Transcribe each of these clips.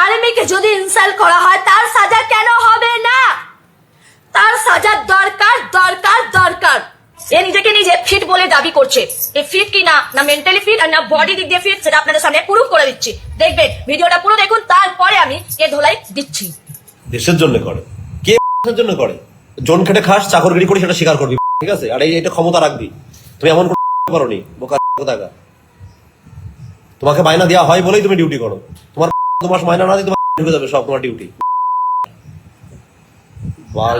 আর্মিকে যদি ইনসাল্ট করা হয়, তার সাজা কেন হবে না? তার সাজার দরকার দরকার দরকার। এ নিজেকে নিজে ফিট বলে দাবি করছে। এ ফিট কি না? না মেন্টালি ফিট আর না বডি দিক দিয়ে ফিট সেটা আপনাদের সামনে প্রুফ করে দিচ্ছি। দেখবেন, ভিডিওটা পুরো দেখুন, তারপরে আমি এ ধোলাই দিচ্ছি। দেশের জন্য করে। কে জন্য করে? জন খেটে খাস, চাকরগিরি করি সেটা স্বীকার করবি। ঠিক আছে? আর এই এটা ক্ষমতা রাখবি। তুমি এমন করনি, বোকা তোমাকে মাইনা দেওয়া হয় বলেই তুমি ডিউটি করো। তোমার মাইনা না ঢুকে যাবে সব তোমার ডিউটি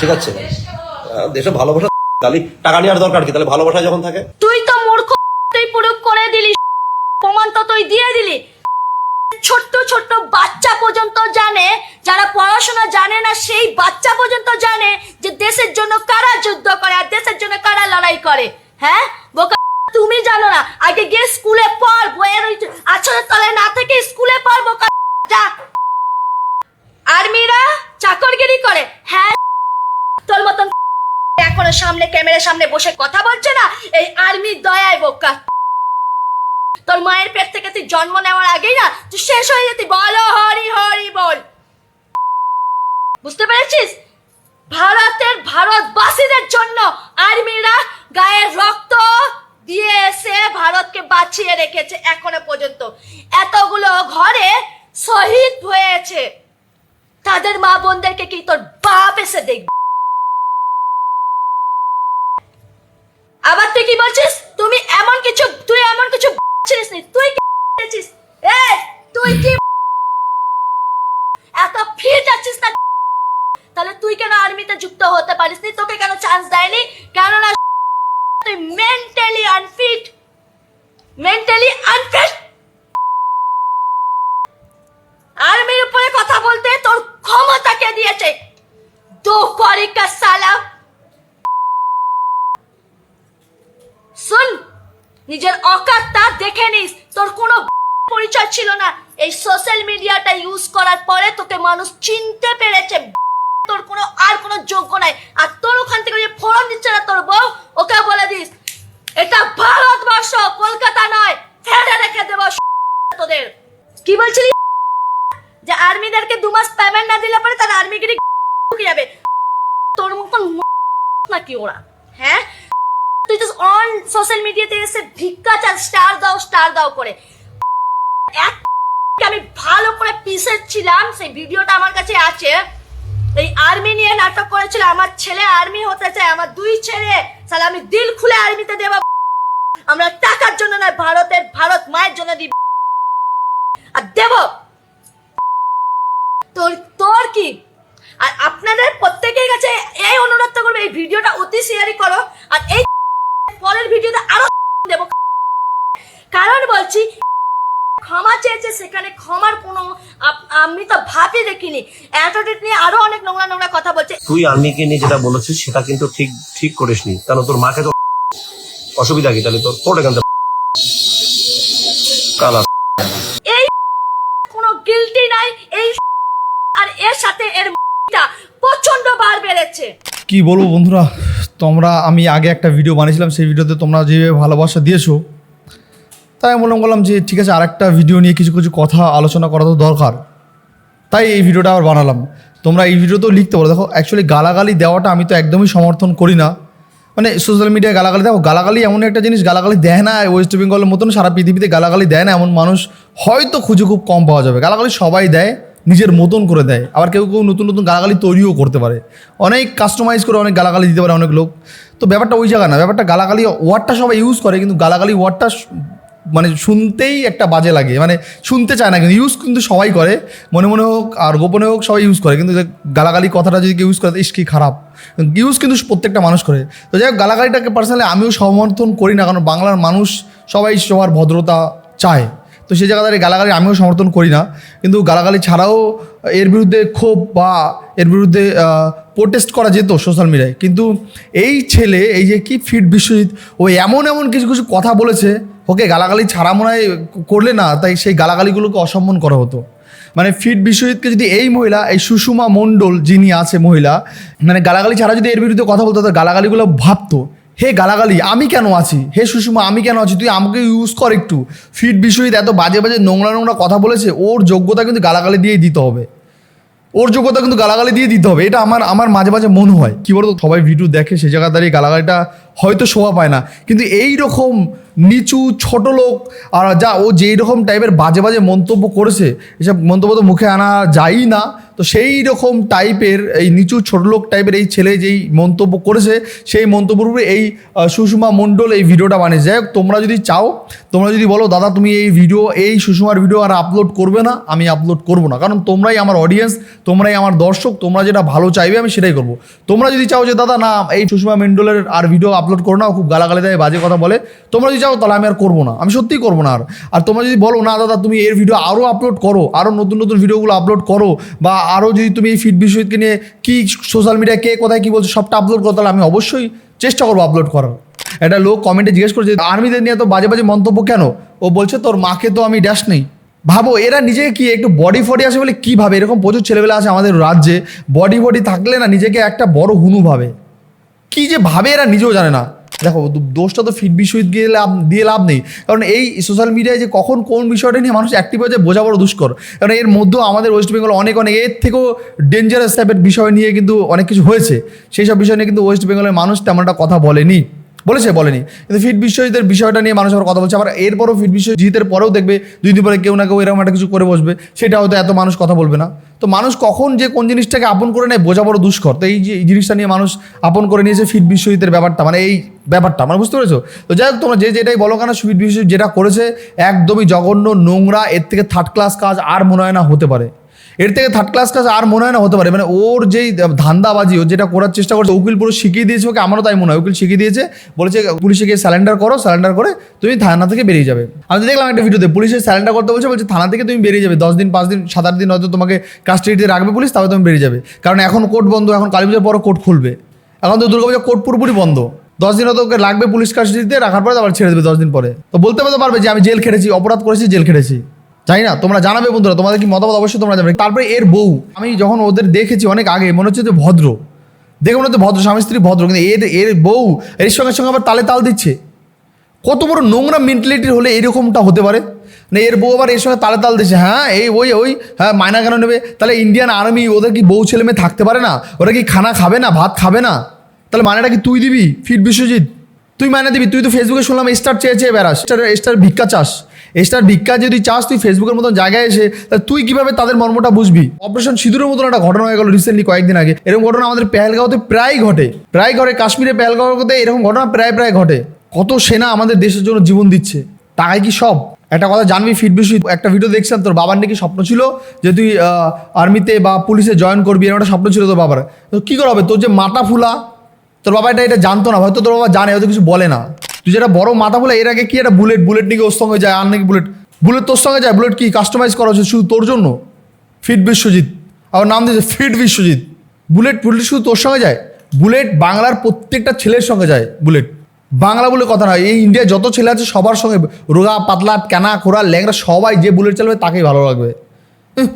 ঠিক আছে। দেশে ভালোবাসা তাহলে টাকা দরকার কি? তাহলে ভালোবাসা যখন থাকে। তুই তো মূর্খ, তুই প্রুফ করে দিলি। প্রমাণ তো তুই দিয়ে দিলি। ছোট্ট ছোট্ট বাচ্চা পর্যন্ত জানে, যারা পড়াশোনা জানে না, সেই বাচ্চা পর্যন্ত জানে যে দেশের জন্য কারা যুদ্ধ করে আর দেশের জন্য কারা লড়াই করে। হ্যাঁ? বোকা, তুমি জানো না। আগে গিয়ে স্কুলে পড়, বইয়ের আছরের তলায় না থেকে স্কুলে পড়, বোকা। হ্যাঁ সামনে ক্যামেরার সামনে বসে কথা বলছে না, এই আর্মির দয়ায় বোকা। তোর মায়ের পেট থেকে তুই জন্ম নেওয়ার আগেই না, তুই শেষ হয়ে যেতি হরি হরি বল। বুঝতে পেরেছিস? ভারতের ভারতবাসীদের জন্য আর্মিরা গায়ে রক্ত দিয়ে এসে ভারতকে বাঁচিয়ে রেখেছে এখনও পর্যন্ত। এতগুলো ঘরে হয়েছে তাদের মা বোনদেরকে কি তোর বাপ এসে দেখবে? আবার তুই কি বলছিস? তুমি এমন কিছু, তুই এমন কিছু নি? তুই কি তুই কি এত ফিট না তাহলে তুই কেন আর্মিতে যুক্ত হতে পারিস নি? তোকে কেন চান্স দেয়নি? কেননা তুই মেন্টালি আনফিট মেন্টালি আনফিট বলতে তোর ক্ষমতা কে দিয়েছে সালা। শুন, নিজের দেখে নিস। তোর কোনো পরিচয় ছিল না। এই সোশ্যাল মিডিয়াটা ইউজ করার পরে তোকে মানুষ চিনতে পেরেছে। তোর কোনো আর কোনো যোগ্য নাই। আর তোর ওখান থেকে যে ফোরন দিচ্ছে না তোর বউ, ওকে বলে দিস, এটা ভারতবর্ষ, কলকাতা নয়, ফেলে রেখে দেবো তোদের। কি বলছিলি? যে আর্মিদেরকে দু মাস পেমেন্ট না দিলে পরে তার আর্মিগিরি ঢুকে যাবে। তোর মতন নাকি ওরা? হ্যাঁ? তুই তো অন সোশ্যাল মিডিয়াতে এসে ভিক্ষা চাল স্টার দাও স্টার দাও করে। আমি ভালো করে পিসেছিলাম সেই ভিডিওটা আমার কাছে আছে। এই আর্মি নিয়ে নাটক করেছিল, আমার ছেলে আর্মি হতে চায়, আমার দুই ছেলে। তাহলে আমি দিল খুলে আর্মিতে দেব। আমরা টাকার জন্য নয়, ভারতের, ভারত মায়ের জন্য দিব। আর দেব। তোর তোর কি? আর আপনাদের প্রত্যেকের কাছে এই অনুরোধ করবে, এই ভিডিওটা অতি শেয়ারই করো, আর এই পরের ভিডিওতে আরও দেব। কারণ বলছি, ক্ষমা চেয়েছে, সেখানে ক্ষমার কোনো আমি তো ভাবি দেখিনি। অ্যাটোটেট নিয়ে আরও অনেক নোংরা নোংরা কথা বলছে। তুই আর্মিকে নিয়ে যেটা বলেছিস, সেটা কিন্তু ঠিক ঠিক করিসনি। কারণ তোর মাকে তো অসুবিধা কি? তাহলে তোর তোর এখান কালা এই কোনো গিলটি নাই এই আর এর সাথে এর টা প্রচণ্ড বার বেড়েছে কি বলব বন্ধুরা? তোমরা, আমি আগে একটা ভিডিও বানিয়েছিলাম, সেই ভিডিওতে তোমরা যেভাবে ভালোবাসা দিয়েছ, তাই আমি মনে করলাম যে ঠিক আছে, আরেকটা ভিডিও নিয়ে কিছু কিছু কথা আলোচনা করা তো দরকার। তাই এই ভিডিওটা আবার বানালাম। তোমরা এই ভিডিওতেও লিখতে পারো। দেখো অ্যাকচুয়ালি গালাগালি দেওয়াটা আমি তো একদমই সমর্থন করি না। মানে সোশ্যাল মিডিয়ায় গালাগালি, দেখো, গালাগালি এমন একটা জিনিস, গালাগালি দেয় না ওয়েস্ট বেঙ্গলের মতন সারা পৃথিবীতে গালাগালি দেয় না, এমন মানুষ হয়তো খুঁজে খুব কম পাওয়া যাবে। গালাগালি সবাই দেয় নিজের মতন করে দেয়। আবার কেউ কেউ নতুন নতুন গালাগালি তৈরিও করতে পারে। অনেক কাস্টমাইজ করে অনেক গালাগালি দিতে পারে অনেক লোক। তো ব্যাপারটা ওই জায়গা না, ব্যাপারটা গালাগালি ওয়ার্ডটা সবাই ইউজ করে, কিন্তু গালাগালি ওয়ার্ডটা মানে শুনতেই একটা বাজে লাগে। মানে শুনতে চায় না, কিন্তু ইউজ কিন্তু সবাই করে। মনে মনে হোক আর গোপনে হোক সবাই ইউজ করে, কিন্তু গালাগালি কথাটা যদি কেউ ইউজ করে, ইস কি খারাপ। ইউজ কিন্তু প্রত্যেকটা মানুষ করে। তো যাই হোক, গালাগালিটাকে পার্সোনালি আমিও সমর্থন করি না, কারণ বাংলার মানুষ সবাই সবার ভদ্রতা চায়। তো সেই জায়গা দাঁড়িয়ে গালাগালি আমিও সমর্থন করি না। কিন্তু গালাগালি ছাড়াও এর বিরুদ্ধে ক্ষোভ বা এর বিরুদ্ধে প্রোটেস্ট করা যেত সোশ্যাল মিডিয়ায় কিন্তু এই ছেলে, এই যে কি ফিট বিশ্বজিৎ, ও এমন এমন কিছু কিছু কথা বলেছে, ওকে গালাগালি ছাড়া মনে হয় করলে না, তাই সেই গালাগালিগুলোকে অসম্মান করা হতো। মানে ফিট বিশ্বজিৎকে যদি এই মহিলা, এই সুষমা মণ্ডল যিনি আছে মহিলা মানে গালাগালি ছাড়া যদি এর বিরুদ্ধে কথা বলতো তো গালাগালিগুলো ভাবতো। হে গালাগালি, আমি কেন আছি? হে সুষমা, আমি কেন আছি? তুই আমাকে ইউজ কর একটু। ফিট বিশ্বজিৎ এত বাজে বাজে নোংরা নোংরা কথা বলেছে, ওর যোগ্যতা কিন্তু গালাগালি দিয়েই দিতে হবে। ওর যোগ্যতা কিন্তু গালাগালি দিয়ে দিতে হবে। এটা আমার আমার মাঝে মাঝে মনে হয়। কি বলতো, সবাই ভিডিও দেখে, সে জায়গা দাঁড়িয়ে গালাগালিটা হয়তো শোভা পায় না। কিন্তু এই রকম নিচু, ছোট লোক, আর যা ও যেই রকম টাইপের বাজে বাজে মন্তব্য করেছে, এসব মন্তব্য তো মুখে আনা যায়ই না। তো সেই রকম টাইপের এই নিচু, ছোট লোক টাইপের এই ছেলে যেই মন্তব্য করেছে, সেই মন্তব্যের উপরে এই সুষমা মণ্ডল এই ভিডিওটা বানিয়েছে। যাই তোমরা যদি চাও, তোমরা যদি বলো, দাদা, তুমি এই ভিডিও, এই সুষমার ভিডিও আর আপলোড করবে না, আমি আপলোড করব না। কারণ তোমরাই আমার অডিয়েন্স তোমরাই আমার দর্শক, তোমরা যেটা ভালো চাইবে, আমি সেটাই করব। তোমরা যদি চাও যে, দাদা, না, এই সুষমা মণ্ডলের আর ভিডিও আপলোড করো না খুব গালাগালি দেয়, বাজে কথা বলে। তোমরা যদি চাও তাহলে আমি আর করব না, আমি সত্যিই করব না আর। আর তোমরা যদি বলো, না দাদা, তুমি এর ভিডিও আরও আপলোড করো আরও নতুন নতুন ভিডিওগুলো আপলোড করো, বা আরও যদি তুমি এই ফিট বিষয়কে নিয়ে কী সোশ্যাল মিডিয়া কে কোথায় কী বলছো, সবটা আপলোড করো, তাহলে আমি অবশ্যই চেষ্টা করব আপলোড করার। একটা লোক কমেন্টে জিজ্ঞেস করছে, আর্মিদের নিয়ে তো বাজে বাজে মন্তব্য কেন? ও বলছে, তোর মাকে তো আমি ড্যাশ নেই। ভাবো, এরা নিজেকে কি একটু বডি ফডি আছে বলে কী ভাবে? এরকম প্রচুর ছেলেবেলা আছে আমাদের রাজ্যে বডি ফডি থাকলে না নিজেকে একটা বড় হুনু ভাবে। কি যে ভাবে এরা নিজেও জানে না। দেখো, দোষটা তো ফিট বিষয় দিয়ে লাভ দিয়ে লাভ নেই। কারণ এই সোশ্যাল মিডিয়ায় যে কখন কোন বিষয়টা নিয়ে মানুষ অ্যাক্টিভ হয়েছে বোঝা বড় দুষ্কর। কারণ এর মধ্যেও আমাদের ওয়েস্ট বেঙ্গল অনেক অনেক এর থেকেও ডেঞ্জারাস টাইপের বিষয় নিয়ে কিন্তু অনেক কিছু হয়েছে। সেই সব বিষয় নিয়ে কিন্তু ওয়েস্ট বেঙ্গলের মানুষ তেমন একটা কথা বলেনি। বলেছে, বলেনি। কিন্তু ফিট বিশ্বজিতের বিষয়টা নিয়ে মানুষ আবার কথা বলছে। আবার এরপরও ফিট বিশ্বজিতের পরেও দেখবে দুই দিন পরে কেউ না কেউ এরকম একটা কিছু করে বসবে। সেটা হয়তো এত মানুষ কথা বলবে না। তো মানুষ কখন যে কোন জিনিসটাকে আপন করে নেয়, বোঝা বড় দুষ্কর। তো এই যে, এই জিনিসটা নিয়ে মানুষ আপন করে নিয়েছে ফিট বিশ্বজিতের ব্যাপারটা। মানে এই ব্যাপারটা মানে বুঝতে পেরেছ? তো যাই হোক, তোমরা যে যেটাই বলো কেন, ফিট বিশ্বজিৎ যেটা করেছে, একদমই জঘন্য নোংরা, এর থেকে থার্ড ক্লাস কাজ আর মনে হয় না হতে পারে। এর থেকে থার্ড ক্লাস কাজ আর মনে হয় না হতে পারে। মানে ওর যেই ধান্দাবাজি, ও যেটা করার চেষ্টা করছে, উকিল পুরো শিখিয়ে দিয়েছে ওকে, আমারও তাই মনে হয়। উকিল শিখিয়ে দিয়েছে, বলেছে পুলিশে গিয়ে স্যালেন্ডার করো স্যালেন্ডার করে তুমি থানা থেকে বেরিয়ে যাবে। আমি দেখলাম একটা ভিডিওতে, পুলিশে স্যালেন্ডার করতে বলছে বলছে থানা থেকে তুমি বেরিয়ে যাবে। দশ দিন, পাঁচ দিন, সাত, আট দিন হয়তো তোমাকে কাস্টাডিতে রাখবে পুলিশ তবে তুমি বেরিয়ে যাবে। কারণ এখন কোর্ট বন্ধ, এখন কালী পুজোর পরও কোর্ট খুলবে। এখন তো দুর্গাপূজা কোর্ট পুরোপুরি বন্ধ। দশ দিন হয়তো ওকে লাগবে পুলিশ কাস্টাডিতে রাখার পরে আবার ছেড়ে দেবে দশ দিন পরে। তো বলতে বলতে পারবে যে আমি জেল খেটেছি, অপরাধ করেছি, জেল খেটেছি। জানি না, তোমরা জানাবে বন্ধুরা, তোমাদের কি মতামত অবশ্যই তোমরা জানাবে। তারপরে এর বউ, আমি যখন ওদের দেখেছি অনেক আগে, মনে হচ্ছে যে ভদ্র। দেখে মনে হচ্ছে ভদ্র, স্বামী স্ত্রী ভদ্র, কিন্তু এর এর বউ, এর সঙ্গে সঙ্গে আবার তালে তাল দিচ্ছে। কত বড় নোংরা মেন্টালিটির হলে এরকমটা হতে পারে? না এর বউ আবার এর সঙ্গে তালে তাল দিচ্ছে হ্যাঁ এই ওই ওই হ্যাঁ মায়না কেন নেবে? তাহলে ইন্ডিয়ান আর্মি ওদের কি বউ ছেলে মেয়ে থাকতে পারে না? ওরা কি খানা খাবে না, ভাত খাবে না? তাহলে মায়নাটা কি তুই দিবি? ফিট বিশ্বজিৎ। তুই মায়না দিবি? তুই তো ফেসবুকে শুনলাম স্টার চেয়ে চেয়ে বেড়াস স্টার স্টার ভিক্ষা চাস। স্টার ভিক্ষা যদি চাস তুই ফেসবুকের মতন জায়গায় এসে তুই কীভাবে তাদের মর্মটা বুঝবি? অপারেশন সিঁদুরের মতন একটা ঘটনা হয়ে গেল রিসেন্টলি কয়েকদিন আগে। এরকম ঘটনা আমাদের পেহেলগাঁওতে প্রায় ঘটে। প্রায় ঘটে, কাশ্মীরে পেহেলগাঁওতে এরকম ঘটনা প্রায় প্রায় ঘটে। কত সেনা আমাদের দেশের জন্য জীবন দিচ্ছে? টাকায় কি সব? একটা কথা জানবি ফিট বিষয় একটা ভিডিও দেখছিলাম, তোর বাবার নাকি স্বপ্ন ছিল যে তুই আর্মিতে বা পুলিশে জয়েন করবি, এরকম একটা স্বপ্ন ছিল তোর বাবার। তো কী করে হবে? তোর যে মাথা ফুলা, তোর বাবা এটা এটা জানতো না, হয়তো তোর বাবা জানে, হয়তো কিছু বলে না। তুই যেটা বড় মাথা বলে, এর আগে কি একটা বুলেট বুলেট নাকি ওর সঙ্গে যায়? আর নাকি বুলেট বুলেট তোর সঙ্গে যায়? বুলেট কি? কাস্টমাইজ করা হচ্ছে শুধু তোর জন্য? ফিট বিশ্বজিৎ। আবার নাম দিয়েছে ফিট বিশ্বজিৎ। বুলেট বুলেট শুধু তোর সঙ্গে যায়? বুলেট বাংলার প্রত্যেকটা ছেলের সঙ্গে যায় বুলেট বাংলা বলে কথা নয় এই ইন্ডিয়ায় যত ছেলে আছে সবার সঙ্গে রোগা, পাতলা ক্যানা খোরা ল্যাংরা সবাই যে বুলেট চালাবে তাকেই ভালো লাগবে।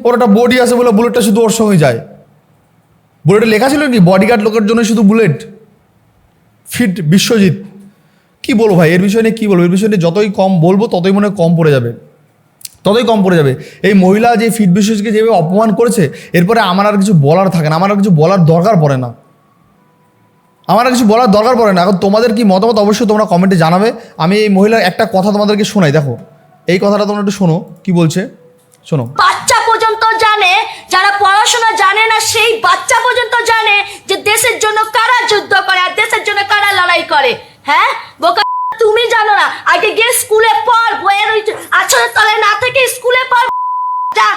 ওর একটা বডি আছে বলে বুলেটটা শুধু ওর সঙ্গে যায়। বুলেটে লেখা ছিল কি বডিগার্ড লোকের জন্য শুধু বুলেট ফিট বিশ্বজিৎ। কি বলব ভাই? এর বিষয় নিয়ে কী বলব? এর বিষয় নিয়ে যতই কম বলব, ততই মনে কম পড়ে যাবে। ততই কম পড়ে যাবে। এই মহিলা যে ফিট বিশ্বজিৎকে যেভাবে অপমান করেছে, এরপরে আমার আর কিছু বলার থাকে না। আমার আর কিছু বলার দরকার পড়ে না। আমার আর কিছু বলার দরকার পড়ে না। এখন তোমাদের কি মতামত অবশ্যই তোমরা কমেন্টে জানাবে। আমি এই মহিলার একটা কথা তোমাদেরকে শোনাই, দেখো। এই কথাটা তোমরা একটু শোনো, কি বলছে? শোনো। বাচ্চা পর্যন্ত জানে, যারা পড়াশোনা জানে না, সেই বাচ্চা পর্যন্ত জানে যে দেশের জন্য কারা যুদ্ধ করে আর দেশের জন্য কারা লড়াই করে। হ্যাঁ? বোকা, তুমি জানো না, আগে গিয়ে স্কুলে পড়, বইয়ের ওই আছরের তলে না থেকে স্কুলে পড়, যা।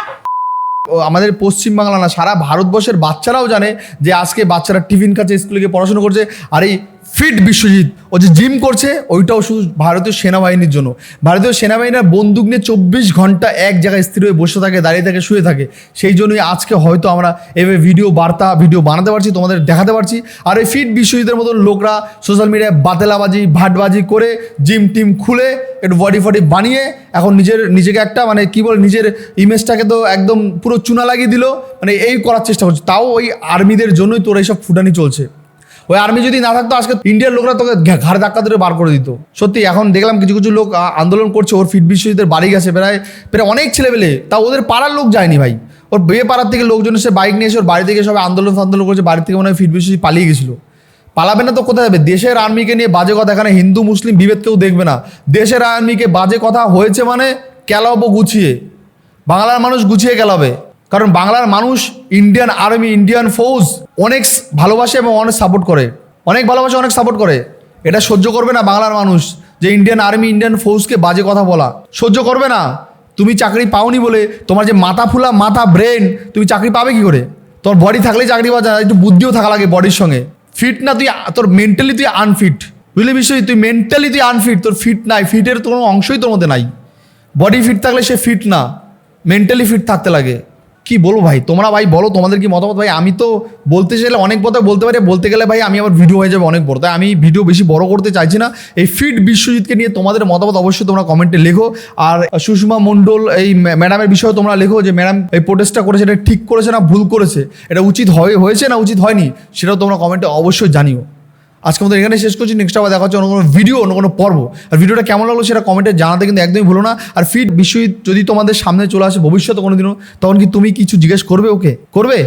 আমাদের পশ্চিমবাংলা না, সারা ভারতবর্ষের বাচ্চারাও জানে যে আজকে বাচ্চারা টিফিন কাছে স্কুলে গিয়ে পড়াশোনা করছে। আর এই ফিট বিশ্বজিৎ। ও যে জিম করছে, ওইটাও শুধু ভারতীয় সেনাবাহিনীর জন্য। ভারতীয় সেনাবাহিনীরা বন্দুক নিয়ে চব্বিশ ঘণ্টা এক জায়গায় স্থির হয়ে বসে থাকে, দাঁড়িয়ে থাকে, শুয়ে থাকে। সেই জন্যই আজকে হয়তো আমরা এভাবে ভিডিও বার্তা, ভিডিও বানাতে পারছি, তোমাদের দেখাতে পারছি। আর এই ফিট বিশ্বজিতের মতন লোকরা সোশ্যাল মিডিয়ায় বাতেলাবাজি, ভাটবাজি করে জিম টিম খুলে একটু বডি ফডি বানিয়ে এখন নিজের, নিজেকে একটা মানে কি বলে, নিজের ইমেজটাকে তো একদম পুরো চুনা লাগিয়ে দিল। মানে এই করার চেষ্টা করছে। তাও ওই আর্মিদের জন্যই তোর এইসব ফুটানি চলছে। ওই আর্মি যদি না থাকতো, আজকে ইন্ডিয়ার লোকরা তোকে ঘাড় ধাক্কা ধরে বার করে দিত। সত্যি, এখন দেখলাম কিছু কিছু লোক আন্দোলন করছে, ওর ফিট বিশ্বজিতের বাড়ি গেছে, প্রায় প্রায় অনেক ছেলেবেলে তা ওদের পাড়ার লোক যায়নি ভাই। ওর বিয়ে পাড়ার থেকে লোকজন এসে বাইক নিয়ে এসে ওর বাড়ি থেকে সবাই আন্দোলন ফান্দোলন করছে, বাড়ি থেকে মনে হয় ফিট বিশ্বজিৎ পালিয়ে গেছিল। পালাবে না তো কোথায় যাবে? দেশের আর্মিকে নিয়ে বাজে কথা, এখানে হিন্দু, মুসলিম বিভেদ কেউ দেখবে না। দেশের আর্মিকে বাজে কথা হয়েছে মানে কেলাবো গুছিয়ে। বাংলার মানুষ গুছিয়ে গেলাবে কারণ বাংলার মানুষ ইন্ডিয়ান আর্মি ইন্ডিয়ান ফৌজ অনেক ভালোবাসে এবং অনেক সাপোর্ট করে। অনেক ভালোবাসে, অনেক সাপোর্ট করে। এটা সহ্য করবে না বাংলার মানুষ যে ইন্ডিয়ান আর্মি ইন্ডিয়ান ফৌজকে বাজে কথা বলা। সহ্য করবে না। তুমি চাকরি পাওনি বলে তোমার যে মাথা ফুলা, মাথা ব্রেন তুমি চাকরি পাবে কি করে? তোর বডি থাকলেই চাকরি পাওয়া যায়, একটু বুদ্ধিও থাকা লাগে বডির সঙ্গে। ফিট না তুই, তোর মেন্টালি তুই আনফিট বুঝলি বিষয়? তুই মেন্টালি তুই আনফিট তোর ফিট নাই। ফিটের কোনো অংশই তোর মধ্যে নাই। বডি ফিট থাকলে সে ফিট না। মেন্টালি ফিট থাকতে লাগে। কি বলব ভাই? তোমরা ভাই বলো, তোমাদের কি মতামত ভাই? আমি তো বলতে চাইলে অনেক কথা বলতে পারি, বলতে গেলে ভাই আমি আবার ভিডিও হয়ে যাবে অনেক বড়। তাই আমি ভিডিও বেশি বড় করতে চাইছি না। এই ফিট বিশ্বজিৎকে নিয়ে তোমাদের মতামত অবশ্যই তোমরা কমেন্টে লেখো। আর সুষমা মণ্ডল, এই ম্যাডামের বিষয়ে তোমরা লেখো যে ম্যাডাম এই প্রোটেস্টটা করেছে, এটা ঠিক করেছে না ভুল করেছে? এটা উচিত হয়, হয়েছে না উচিত হয়নি? সেটাও তোমরা কমেন্টে অবশ্যই জানিও। আজকে আমাদের এখানে শেষ করছি। নেক্সট আবার দেখা হচ্ছে অন্য কোনো ভিডিও অন্য কোনো পর্ব। আর ভিডিওটা কেমন লাগল সেটা কমেন্টে জানাতে কিন্তু একদমই ভুলো না। আর ফিট বিশ্বজিৎ যদি তোমাদের সামনে চলে আসে ভবিষ্যতে কোনো দিনও তখন কি তুমি কিছু জিজ্ঞেস করবে ওকে? করবে?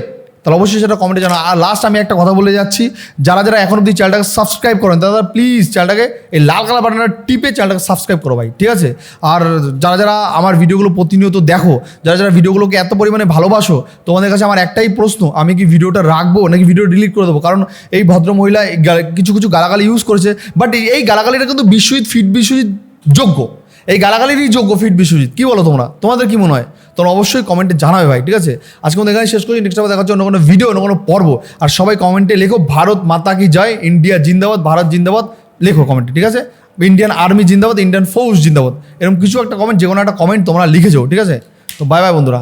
তাহলে অবশ্যই সেটা কমেন্টে জানা আর লাস্ট আমি একটা কথা বলে যাচ্ছি, যারা যারা এখন অব্দি চ্যানেলটাকে সাবস্ক্রাইব করেন তারা প্লিজ চ্যানেলটাকে এই লাল কালার বাটনটা টিপে চ্যানেলটাকে সাবস্ক্রাইব করো ভাই, ঠিক আছে? আর যারা যারা আমার ভিডিওগুলো প্রতিনিয়ত দেখো, যারা যারা ভিডিওগুলোকে এত পরিমাণে ভালোবাসো, তোমাদের কাছে আমার একটাই প্রশ্ন, আমি কি ভিডিওটা রাখব নাকি ভিডিও ডিলিট করে দেবো? কারণ এই ভদ্র মহিলা কিছু কিছু গালাগালি ইউজ করেছে বাট এই গালাগালিটা কিন্তু বিশ্বজিৎ ফিট বিশ্বজিৎ যোগ্য। এই গালাগালিরই যোগ্য ফিট বিশ্বজিৎ। কি বলো তোমরা? তোমাদের কি মনে হয়? তোমরা অবশ্যই কমেন্টে জানাবে ভাই, ঠিক আছে? আজকে আমাদের এখানে শেষ করছি। নেক্সট আবার দেখা হচ্ছে অন্য কোনো ভিডিও অন্য কোনো পর্ব। আর সবাই কমেন্টে লেখো, ভারত মাতা কি জয়? ইন্ডিয়া জিন্দাবাদ, ভারত জিন্দাবাদ, লেখো কমেন্টে ঠিক আছে? ইন্ডিয়ান আর্মি জিন্দাবাদ ইন্ডিয়ান ফৌজ জিন্দাবাদ। এরকম কিছু একটা কমেন্ট যে কোনো একটা কমেন্ট তোমরা লিখেছো ঠিক আছে? তো বাই বাই বন্ধুরা।